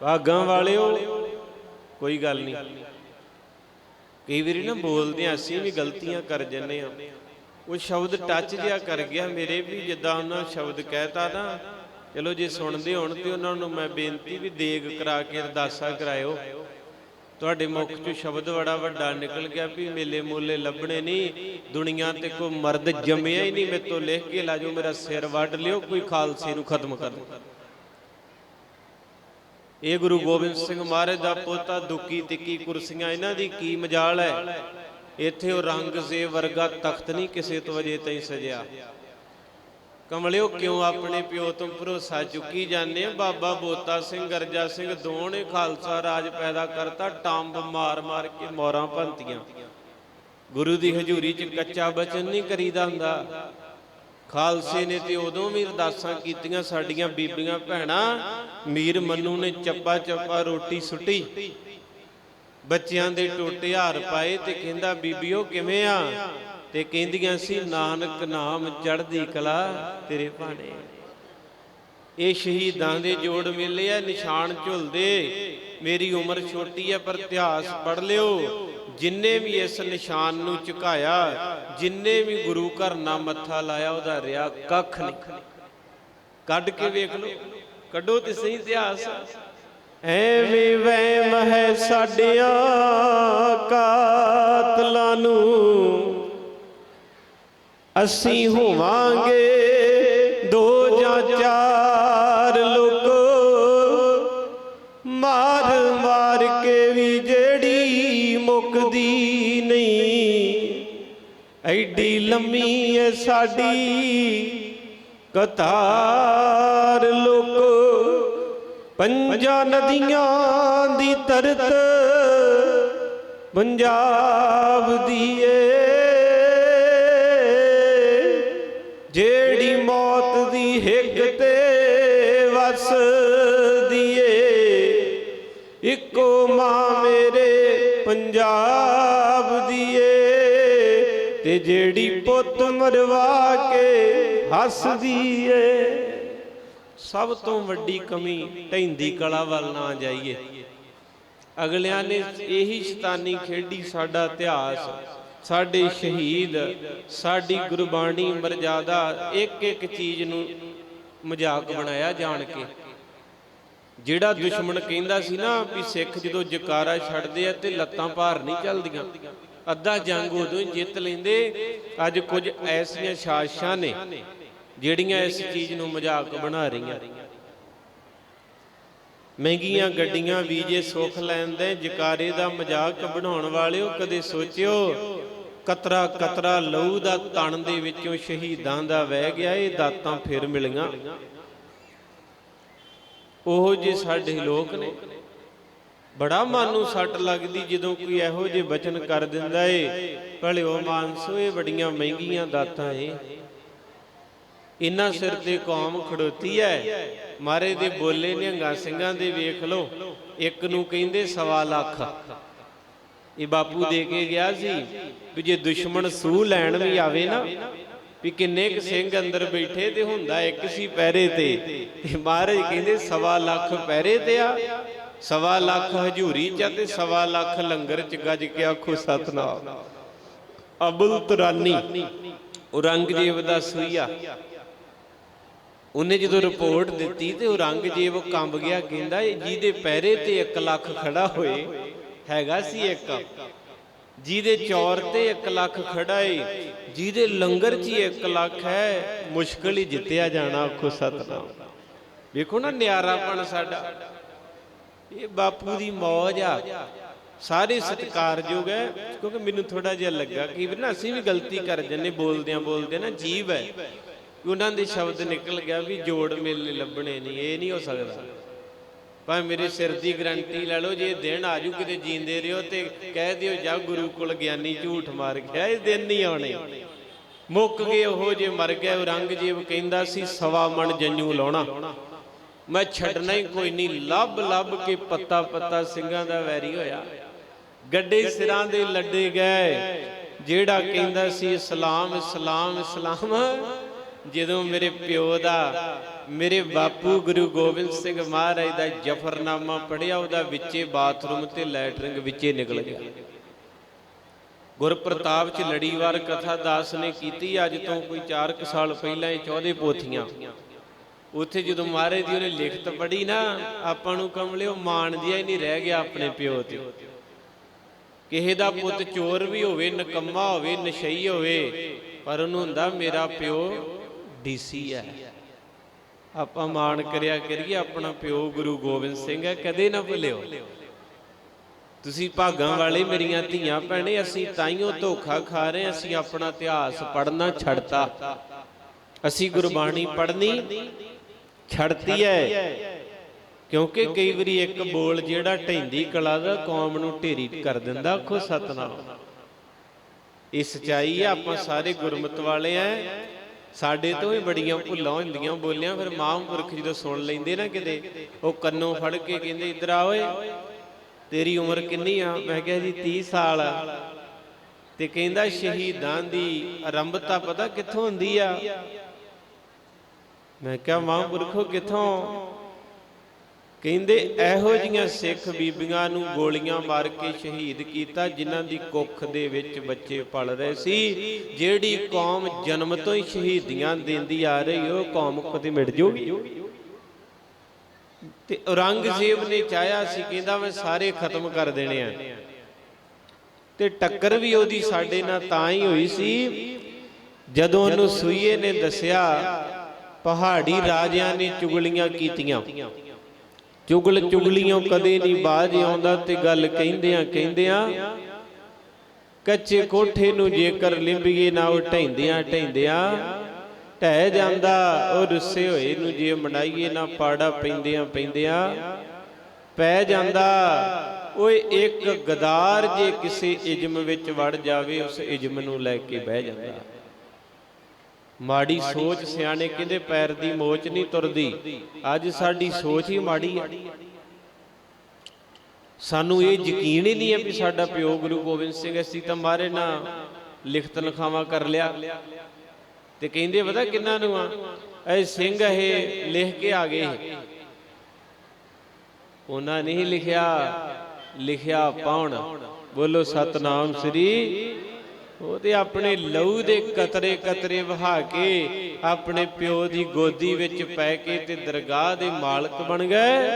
ਭਾਗਾਂ ਵਾਲਿਓ, ਕੋਈ ਗੱਲ ਨਹੀਂ। ਕਈ ਵਾਰੀ ਨਾ ਬੋਲਦੇ ਆ, ਅਸੀਂ ਵੀ ਗਲਤੀਆਂ ਕਰ ਜੰਨੇ ਆ। ਉਹ ਸ਼ਬਦ ਟੱਚ ਜਿਆ ਕਰ ਗਿਆ ਮੇਰੇ ਵੀ, ਜਿੱਦਾਂ ਉਹਨਾਂ ਸ਼ਬਦ ਕਹਿਤਾ ਨਾ। ਚਲੋ ਜੇ ਸੁਣਦੇ ਹੋਣ ਤੇ ਉਹਨਾਂ ਨੂੰ ਮੈਂ ਬੇਨਤੀ ਵੀ ਦੇਗ ਕਰਾ ਕੇ ਅਰਦਾਸਾ ਕਰਾਇਓ। ਤੁਹਾਡੇ ਮੁਖ ਚੋਂ ਸ਼ਬਦ ਬੜਾ ਵੱਡਾ ਨਿਕਲ ਗਿਆ ਵੀ ਮੇਲੇ ਮੋਲੇ ਲੱਭਣੇ ਨਹੀਂ। ਦੁਨੀਆ ਤੇ ਕੋਈ ਮਰਦ ਜੰਮਿਆ ਹੀ ਨਹੀਂ ਮੇਰੇ ਤੋਂ ਲਿਖ ਕੇ ਲਾਜੋ, ਮੇਰਾ ਸਿਰ ਵੱਢ ਲਿਓ, ਕੋਈ ਖਾਲਸੇ ਨੂੰ ਖਤਮ ਕਰ ਦਿਓ। ਇਹ ਗੁਰੂ ਗੋਬਿੰਦ ਸਿੰਘ ਮਹਾਰਾਜ ਦਾ ਪੋਤਾ ਦੁੱਕੀ ਤਿੱਕੀ ਕੁਰਸੀਆਂ, ਇਹਨਾਂ ਦੀ ਕੀ ਮਜਾਲ ਹੈ? ਇੱਥੇ ਉਹ ਰੰਗ ਵਰਗਾ ਤਖਤ ਨਹੀਂ ਕਿਸੇ ਤੋਂ ਵਜੇ ਤਈ ਸਜਿਆ। ਕਮਲਿਓ, ਕਿਉਂ ਆਪਣੇ ਪਿਓ ਤੋਂ ਭਰੋਸਾ ਚੁੱਕੀ ਜਾਂਦੇ ਬਾਬਾ ਬੋਤਾ ਸਿੰਘ, ਗਰਜਾ ਸਿੰਘ ਦੋਨੇ ਖਾਲਸਾ ਰਾਜ ਪੈਦਾ ਕਰਤਾ, ਟੰਬ ਮਾਰ ਮਾਰ ਕੇ ਮੋਰਾਂ ਭੰਤੀਆਂ ਗੁਰੂ ਦੀ ਹਜ਼ੂਰੀ 'ਚ ਕੱਚਾ ਬਚਨ ਨਹੀਂ ਕਰੀਦਾ ਹੁੰਦਾ। ਖਾਲਸੇ ਨੇ ਤੇ ਉਦੋਂ ਵੀ ਅਰਦਾਸਾਂ ਕੀਤੀਆਂ ਸਾਡੀਆਂ ਬੀਬੀਆਂ ਭੈਣਾਂ, ਮੀਰ ਮੰਨੂ ਨੇ ਚੱਪਾ ਚੱਪਾ ਰੋਟੀ ਸੁੱਟੀ। ਬੱਚਿਆਂ ਦੇ ਟੋਟੇ ਹਾਰ ਪਾਏ ਤੇ ਕਹਿੰਦਾ, ਬੀਬੀਓ, ਕਿਵੇਂ ਆ? ਤੇ ਕਹਿੰਦੀਆਂ ਸੀ, ਨਾਨਕ ਨਾਮ ਚੜ੍ਹਦੀ ਕਲਾ ਤੇਰੇ ਭਾਣੇ। ਇਹ ਸ਼ਹੀਦਾਂ ਦੇ ਜੋੜ ਮੇਲੇ ਆ, ਨਿਸ਼ਾਨ ਝੁਲਦੇ। ਮੇਰੀ ਉਮਰ ਛੋਟੀ ਹੈ ਪਰ ਇਤਿਹਾਸ ਪੜ ਲਿਓ। ਜਿਨਨੇ ਵੀ ਇਸ ਨਿਸ਼ਾਨ ਨੂੰ ਝੁਕਾਇਆ ਜਿਨਨੇ ਵੀ ਗੁਰੂ ਘਰ ਨਾਲ ਮੱਥਾ ਲਾਇਆ ਉਹਦਾ ਰਿਆ ਕੱਖ ਨਹੀਂ। ਕੱਢ ਕੇ ਵੇਖ ਲਓ। ਕੱਢੋ ਤੇ ਸਹੀ ਇਤਿਹਾਸ। ਐਵੇਂ ਵਹਿਮ ਹੈ ਸਾਡਿਆਂ ਕਾਤਲਾਂ ਨੂੰ। ਅਸੀਂ ਹੋਵਾਂਗੇ ਲੰਮੀ ਸਾਡੀ ਕਤਾਰ ਲੋਕ ਪੰਜਾਂ ਨਦੀਆਂ ਦੀ ਤਰਤ ਪੰਜਾਬ ਦੀ ਏ। ਜਿਹੜੀ ਮੌਤ ਦੀ ਹਿੱਗ ਤੇ ਵਸਦੀ ਏ, ਇੱਕੋ ਮਾਂ ਜਿਹੜੀ ਪੁੱਤ ਮਰਵਾ ਕੇ ਹੱਸਦੀ ਏ। ਸਭ ਤੋਂ ਵੱਡੀ ਕਮੀ ਢੈਂਦੀ ਕਲਾ ਵੱਲ ਨਾ ਜਾਈਏ। ਅਗਲਿਆਂ ਨੇ ਇਹੀ ਸ਼ੈਤਾਨੀ ਖੇਡੀ ਸਾਡਾ ਇਤਿਹਾਸ, ਸਾਡੇ ਸ਼ਹੀਦ, ਸਾਡੀ ਗੁਰਬਾਣੀ ਮਰਜ਼ਾਦਾ ਇੱਕ ਇੱਕ ਚੀਜ਼ ਨੂੰ ਮਜ਼ਾਕ ਬਣਾਇਆ ਜਾਣ ਕੇ। ਜਿਹੜਾ ਦੁਸ਼ਮਣ ਕਹਿੰਦਾ ਸੀ ਨਾ ਵੀ ਸਿੱਖ ਜਦੋਂ ਜਕਾਰਾ ਛੱਡਦੇ ਆ ਤੇ ਲੱਤਾਂ ਭਾਰ ਨਹੀਂ ਚੱਲਦੀਆਂ। ਅੱਧਾ ਜੰਗ ਉਦੋਂ ਹੀ ਜਿੱਤ ਲੈਂਦੇ। ਅੱਜ ਕੁਝ ਐਸੀਆਂ ਸਾਜ਼ਿਸ਼ਾਂ ਨੇ ਜਿਹੜੀਆਂ ਇਸ ਚੀਜ਼ ਨੂੰ ਮਜ਼ਾਕ ਬਣਾ ਰਹੀਆਂ। ਮਹਿੰਗੀਆਂ ਗੱਡੀਆਂ ਵੀਜੇ ਸੁੱਖ ਲੈਂਦੇ, ਜਕਾਰੇ ਦਾ ਮਜ਼ਾਕ ਬਣਾਉਣ ਵਾਲਿਓ ਕਦੇ ਸੋਚਿਓ, ਕਤਰਾ ਕਤਰਾ ਲਹੂ ਦਾ ਤਣ ਦੇ ਵਿੱਚੋਂ ਸ਼ਹੀਦਾਂ ਦਾ ਵਹਿ ਗਿਆ, ਇਹ ਦਾਤਾਂ ਫਿਰ ਮਿਲੀਆਂ। ਉਹ ਜੇ ਸਾਡੇ ਲੋਕ ਨੇ। ਬੜਾ ਮਨ ਨੂੰ ਸੱਟ ਲੱਗਦੀ ਜਦੋਂ ਕੋਈ ਇਹੋ ਜਿਹੇ ਬਚਨ ਕਰ ਦਿੰਦਾ ਏ। ਭਲਿਓ ਮਾਨਸੋ, ਇਹ ਬੜੀਆਂ ਮਹਿੰਗੀਆਂ ਦਾਤਾਂ ਏ। ਇਨ੍ਹਾਂ ਸਿਰ ਤੇ ਕੌਮ ਖੜੋਤੀ ਐ। ਮਾਰੇ ਦੇ ਬੋਲੇ ਨਿਹੰਗਾ ਸਿੰਘਾਂ ਦੇ ਵੇਖ ਲਓ। ਇੱਕ ਨੂੰ ਕਹਿੰਦੇ ਸਵਾ ਲੱਖ। ਇਹ ਬਾਪੂ ਦੇ ਕੇ ਗਿਆ ਸੀ ਵੀ ਜੇ ਦੁਸ਼ਮਣ ਸੂਹ ਲੈਣ ਵੀ ਆਵੇ ਨਾ, ਵੀ ਕਿੰਨੇ ਕੁ ਸਿੰਘ ਅੰਦਰ ਬੈਠੇ ਤੇ ਹੁੰਦਾ, ਇੱਕ ਸੀ ਪਹਿਰੇ ਤੇ। ਇਹ ਮਹਾਰਾਜ ਕਹਿੰਦੇ ਸਵਾ ਲੱਖ ਪਹਿਰੇ ਤੇ ਆ। ਸਵਾ ਲੱਖ ਹਜੂਰੀ ਚ ਤੇ ਸਵਾ ਲੱਖ ਲੰਗਰ ਚ ਗੱਜ ਕੇ ਆਖੋ ਸਤਨਾਮ। ਅਬੁਲ ਤੁਰਾਨੀ, ਔਰੰਗਜ਼ੇਬ ਦਾ ਸੂਈਆ। ਉਹਨੇ ਜਦੋਂ ਰਿਪੋਰਟ ਦਿੱਤੀ ਤੇ ਔਰੰਗਜ਼ੇਬ ਕੰਬ ਗਿਆ, ਕਹਿੰਦਾ ਜਿਹਦੇ ਪਹਿਰੇ ਤੇ 1 ਲੱਖ ਖੜਾ ਹੋਏ, ਹੈਗਾ ਸੀ ਇੱਕ। ਜਿਹਦੇ ਚੌਰ ਤੇ 1 ਲੱਖ ਖੜਾ ਏ, ਜਿਹਦੇ ਲੰਗਰ 'ਚ ਹੀ 1 ਲੱਖ ਹੈ, ਮੁਸ਼ਕਲ ਹੀ ਜਿੱਤਿਆ ਜਾਣਾ, ਆਖੋ ਸਤਨਾਮ। ਵੇਖੋ ਨਾ, ਨਿਆਰਾਪਣ ਸਾਡਾ। ਇਹ ਬਾਪੂ ਦੀ ਮੌਜ ਆ। ਸਾਰੇ ਸਤਿਕਾਰਯੋਗ ਹੈ, ਕਿਉਂਕਿ ਮੈਨੂੰ ਥੋੜਾ ਜਿਹਾ ਲੱਗਾ ਕਿ ਨਾ ਅਸੀਂ ਵੀ ਗਲਤੀ ਕਰ ਜੰਨੇ ਬੋਲਦਿਆਂ ਬੋਲਦੇ ਨਾ ਜੀਵ ਹੈ। ਉਹਨਾਂ ਦੇ ਸ਼ਬਦ ਨਿਕਲ ਗਿਆ ਵੀ ਜੋੜ ਮੇਲੇ ਲੱਭਣੇ ਨਹੀਂ ਇਹ ਨਹੀਂ ਹੋ ਸਕਦਾ। ਭਾਵੇਂ ਮੇਰੇ ਸਿਰ ਦੀ ਗਰੰਟੀ ਲੈ ਲਓ, ਜੇ ਇਹ ਦਿਨ ਆਜੂ ਕਿਤੇ ਜੀਂਦੇ ਰਿਓ ਤੇ ਕਹਿ ਦਿਓ ਜਾ ਗੁਰੂ ਕੋਲ ਗਿਆਨੀ ਝੂਠ ਮਾਰ ਗਿਆ ਇਹ ਦਿਨ ਨਹੀਂ ਆਉਣੇ। ਮੁੱਕ ਗਏ ਉਹ ਜੇ ਮਰ ਗਏ ਔਰੰਗਜ਼ੇਬ ਕਹਿੰਦਾ ਸੀ, ਸਵਾ ਮਣ ਜੰਨੂ ਲਾਉਣਾ। ਮੈਂ ਛੱਡਣਾ ਹੀ ਕੋਈ ਨਹੀਂ। ਲੱਭ ਲੱਭ ਕੇ ਪੱਤਾ ਪੱਤਾ ਸਿੰਘਾਂ ਦਾ ਵੈਰੀ ਹੋਇਆ। ਗੱਡੇ ਸਿਰਾਂ ਦੇ ਲੱਡੇ ਗਏ। ਜਿਹੜਾ ਕਹਿੰਦਾ ਸੀ ਇਸਲਾਮ ਇਸਲਾਮ ਇਸਲਾਮ ਜਦੋਂ ਮੇਰੇ ਪਿਓ ਦਾ, ਮੇਰੇ ਬਾਪੂ ਗੁਰੂ ਗੋਬਿੰਦ ਸਿੰਘ ਮਹਾਰਾਜ ਦਾ ਜਫਰਨਾਮਾ ਪੜਿਆ ਉਹਦਾ ਵਿੱਚੇ ਬਾਥਰੂਮ ਤੇ ਲੈਟਰਿੰਗ ਵਿੱਚੇ ਨਿਕਲ ਗਿਆ। ਗੁਰਪ੍ਰਤਾਪ ਚ ਲੜੀਵਾਰ ਕਥਾ ਦਾਸ ਨੇ ਕੀਤੀ, ਅੱਜ ਤੋਂ ਕੋਈ 4 ਸਾਲ ਪਹਿਲਾਂ ਇਹ 14 ਪੋਥੀਆਂ। ਉੱਥੇ ਜਦੋਂ ਮਹਾਰਾਜ ਦੀ ਉਹਨੇ ਲਿਖਤ ਪੜ੍ਹੀ ਨਾ, ਆਪਾਂ ਨੂੰ ਕਮਲਿਓ ਮਾਣ ਜਿਹਾ ਹੀ ਨਹੀਂ ਰਹਿ ਗਿਆ ਆਪਣੇ ਪਿਓ ਤੇ। ਕਿਸੇ ਦਾ ਪੁੱਤ ਚੋਰ ਵੀ ਹੋਵੇ, ਨਕੰਮਾ ਹੋਵੇ, ਨਸ਼ਈ ਹੋਵੇ, ਪਰ ਉਹਨੂੰ ਹੁੰਦਾ ਮੇਰਾ ਪਿਓ ਡੀਸੀ ਹੈ। ਆਪਾਂ ਮਾਣ ਕਰਿਆ ਕਰੀਏ, ਆਪਣਾ ਪਿਓ ਗੁਰੂ ਗੋਬਿੰਦ ਸਿੰਘ ਹੈ, ਕਦੇ ਨਾ ਭੁੱਲਿਓ। ਤੁਸੀਂ ਭਾਗਾਂ ਵਾਲੇ ਮੇਰੀਆਂ ਧੀਆਂ ਭੈਣੇ, ਅਸੀਂ ਤਾਈਓ ਧੋਖਾ ਖਾ ਰਹੇ ਅਸੀਂ ਆਪਣਾ ਇਤਿਹਾਸ ਪੜ੍ਹਨਾ ਛੱਡਤਾ। ਅਸੀਂ ਗੁਰਬਾਣੀ ਪੜ੍ਹਨੀ ਛੱਡਤੀ ਹੈ। ਕਿਉਂਕਿ ਕਈ ਵਾਰੀ ਇੱਕ ਬੋਲ ਜਿਹੜਾ ਢੈਂਦੀ ਕਲਾ ਦਾ ਕੌਮ ਨੂੰ ਢੇਰੀ ਕਰ ਦਿੰਦਾ ਆਖੋ ਸਤਨਾਮ। ਇਹ ਸਚਾਈ ਆ, ਆਪਾਂ ਸਾਰੇ ਗੁਰਮਤ ਵਾਲੇ ਆ। ਸਾਡੇ ਤੋਂ ਵੀ ਬੜੀਆਂ ਭੁੱਲਾਂ ਹੁੰਦੀਆਂ ਬੋਲੀਆਂ, ਫਿਰ ਮਹਾਂਪੁਰਖ ਜਦੋਂ ਸੁਣ ਲੈਂਦੇ ਨਾ ਕਿਤੇ, ਉਹ ਕੰਨੋਂ ਫੜ ਕੇ ਕਹਿੰਦੇ, ਇਧਰ ਆ ਓਏ, ਤੇਰੀ ਉਮਰ ਕਿੰਨੀ ਆ? ਮੈਂ ਕਿਹਾ ਜੀ 30 ਸਾਲ। ਆ ਤੇ ਕਹਿੰਦਾ, ਸ਼ਹੀਦਾਂ ਦੀ ਆਰੰਭਤਾ ਪਤਾ ਕਿੱਥੋਂ ਹੁੰਦੀ ਆ? ਮੈਂ ਕਿਹਾ ਮਹਾਂਪੁਰਖੋ ਕਿੱਥੋਂ? ਕਹਿੰਦੇ, ਇਹੋ ਜੀਆਂ ਸਿੱਖ ਬੀਬੀਆਂ ਨੂੰ ਗੋਲੀਆਂ ਮਾਰ ਕੇ ਸ਼ਹੀਦ ਕੀਤਾ, ਜਿਨ੍ਹਾਂ ਦੀ ਕੁੱਖ ਦੇ ਵਿੱਚ ਬੱਚੇ ਪਲ ਰਹੇ ਸੀ। ਜਿਹੜੀ ਕੌਮ ਜਨਮ ਤੋਂ ਹੀ ਸ਼ਹੀਦੀਆਂ ਦਿੰਦੀ ਆ ਰਹੀ, ਉਹ ਕੌਮ ਕਦੇ ਮਿਟ ਜੂਗੀ? ਤੇ ਔਰੰਗਜ਼ੇਬ ਨੇ ਚਾਹਿਆ ਸੀ, ਕਹਿੰਦਾ, ਮੈਂ ਸਾਰੇ ਖਤਮ ਕਰ ਦੇਣੇ ਆ। ਤੇ ਟੱਕਰ ਵੀ ਉਹਦੀ ਸਾਡੇ ਨਾਲ ਤਾਂ ਹੀ ਹੋਈ ਸੀ, ਜਦੋਂ ਉਹਨੂੰ ਸੂਈਏ ਨੇ ਦੱਸਿਆ ਪਹਾੜੀ ਰਾਜਿਆਂ ਨੇ ਚੁਗਲੀਆਂ ਕੀਤੀਆਂ। ਚੁਗਲ ਚੁਗਲੀਆਂ ਕਦੇ ਨਹੀਂ ਬਾਜ ਆਉਂਦਾ ਤੇ ਗੱਲ ਕਹਿੰਦਿਆਂ ਕਹਿੰਦਿਆਂ ਕੱਚੇ ਕੋਠੇ ਨੂੰ ਜੇਕਰ ਲਿੰਬੀਏ ਨਾ ਉਹ ਢੈਂਦਿਆਂ ਢੈਂਦਿਆਂ ਢਹਿ ਜਾਂਦਾ ਉਹ ਰੁੱਸੇ ਹੋਏ ਨੂੰ ਜੇ ਮਨਾਈਏ ਨਾ ਪਾੜਾ ਪੈਂਦਿਆਂ ਪੈਂਦਿਆਂ ਪੈ ਜਾਂਦਾ ਓਏ ਇੱਕ ਗਦਾਰ ਜੇ ਕਿਸੇ ਇਜਮ ਵਿੱਚ ਵੜ ਜਾਵੇ ਉਸ ਇਜਮ ਨੂੰ ਲੈ ਕੇ ਬਹਿ ਜਾਂਦਾ। ਮਾੜੀ ਸੋਚ ਸਿਆਣੇ ਕਹਿੰਦੇ ਪੈਰ ਦੀ ਮੋਚ ਨਹੀਂ ਤੁਰਦੀ। ਅੱਜ ਸਾਡੀ ਸੋਚ ਹੀ ਮਾੜੀ ਹੈ ਸਾਨੂੰ ਇਹ ਯਕੀਨ ਹੀ ਨਹੀਂ ਹੈ ਵੀ ਸਾਡਾ ਪਿਓ ਗੁਰੂ ਗੋਬਿੰਦ ਸਿੰਘ ਅਸੀਂ ਤਾਂ ਮਾਰੇ ਨਾ ਲਿਖਤ ਲਿਖਾਵਾ ਕਰ ਲਿਆ। ਤੇ ਕਹਿੰਦੇ ਪਤਾ ਕਿੰਨਾ ਨੂੰ ਆ? ਇਹ ਸਿੰਘ ਇਹ ਲਿਖ ਕੇ ਆ ਗਏ। ਉਹਨਾਂ ਨਹੀਂ ਲਿਖਿਆ ਲਿਖਿਆ ਪਾਉਣ। ਬੋਲੋ ਸਤਨਾਮ ਸ੍ਰੀ ਉਹਦੇ ਆਪਣੇ ਲਹੂ ਦੇ ਕਤਰੇ ਕਤਰੇ ਵਹਾ ਕੇ ਆਪਣੇ ਪਿਓ ਦੀ ਗੋਦੀ ਵਿੱਚ ਪੈ ਕੇ ਤੇ ਦਰਗਾਹ ਦੇ ਮਾਲਕ ਬਣ ਗਏ।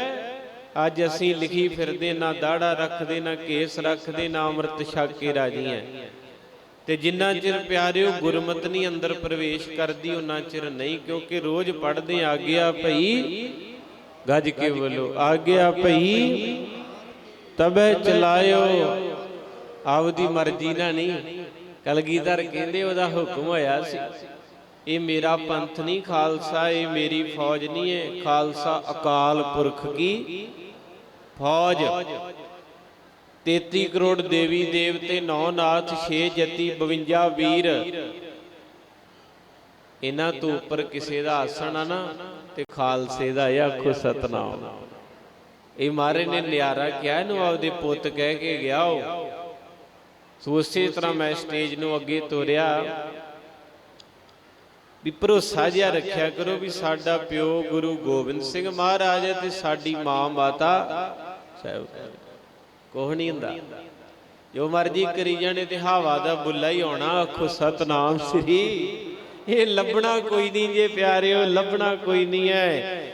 ਅੱਜ ਅਸੀਂ ਲਿਖੀ ਫਿਰਦੇ ਨਾ ਦਾੜਾ ਰੱਖਦੇ ਨਾ ਕੇਸ ਰੱਖਦੇ ਨਾ ਅੰਮ੍ਰਿਤ ਛਕ ਕੇ ਰਾਜੀ ਐ ਤੇ ਜਿੰਨਾ ਚਿਰ ਪਿਆਰਿਓ ਗੁਰਮਤ ਨਹੀਂ ਅੰਦਰ ਪ੍ਰਵੇਸ਼ ਕਰਦੀ ਉਹਨਾਂ ਚਿਰ ਨਹੀਂ, ਕਿਉਂਕਿ ਰੋਜ਼ ਪੜਦੇ ਆ ਗਿਆ ਭਈ, ਗੱਜ ਕੇ ਬੋਲੋ ਆ ਗਿਆ ਭਈ, ਤਬੇ ਚਲਾਇਓ, ਆਪਦੀ ਮਰਜ਼ੀ ਨਾਲ ਨਹੀਂ। ਕਲਗੀਧਰ ਕਹਿੰਦੇ ਉਹਦਾ ਹੁਕਮ ਹੋਇਆ ਸੀ। ਇਹ ਮੇਰਾ ਪੰਥ ਨਹੀਂ ਖਾਲਸਾ, ਇਹ ਮੇਰੀ ਫੌਜ ਨਹੀਂ ਹੈ। ਖਾਲਸਾ ਅਕਾਲ ਪੁਰਖ ਕੀ ਫੌਜ। 33 ਕਰੋੜ ਦੇਵੀ ਦੇਵਤੇ, ਨੌ ਨਾਥ, ਛੇ ਜਤੀ 52 ਵੀਰ। ਇਹਨਾਂ ਤੋਂ ਉੱਪਰ ਕਿਸੇ ਦਾ ਆਸਣ ਆ ਨਾ, ਤੇ ਖਾਲਸੇ ਦਾ ਇਹ ਆਖੋ ਸਤਨਾਮ। ਇਹ ਮਾਰੇ ਨੇ ਨਿਆਰਾ ਕਿਹਾ, ਇਹਨੂੰ ਆਪਦੇ ਪੁੱਤ ਕਹਿ ਕੇ ਗਿਆ ਉਹ। ਸੋ ਉਸੇ ਤਰ੍ਹਾਂ ਮੈਂ ਸਟੇਜ ਨੂੰ ਅੱਗੇ ਤੋਰਿਆ। ਵੀ ਭਰੋਸਾ ਜਿਹਾ ਰੱਖਿਆ ਕਰੋ ਵੀ ਸਾਡਾ ਪਿਓ ਗੁਰੂ ਗੋਬਿੰਦ ਸਿੰਘ ਮਹਾਰਾਜ ਹੈ ਤੇ ਸਾਡੀ ਮਾਂ ਮਾਤਾ। ਸਾਹਿਬ। ਕੋਹ ਨਹੀਂ ਹੁੰਦਾ। ਜੋ ਮਰਜ਼ੀ ਕਰੀ ਜਾਣੇ ਤੇ ਹਵਾ ਦਾ ਬੁੱਲਾ ਹੀ ਆਉਣਾ ਆਖੋ ਸਤਨਾਮ ਸ੍ਰੀ। ਇਹ ਲੱਭਣਾ ਕੋਈ ਨਹੀਂ ਜੇ ਪਿਆਰਿਓ ਲੱਭਣਾ ਕੋਈ ਨਹੀਂ ਹੈ।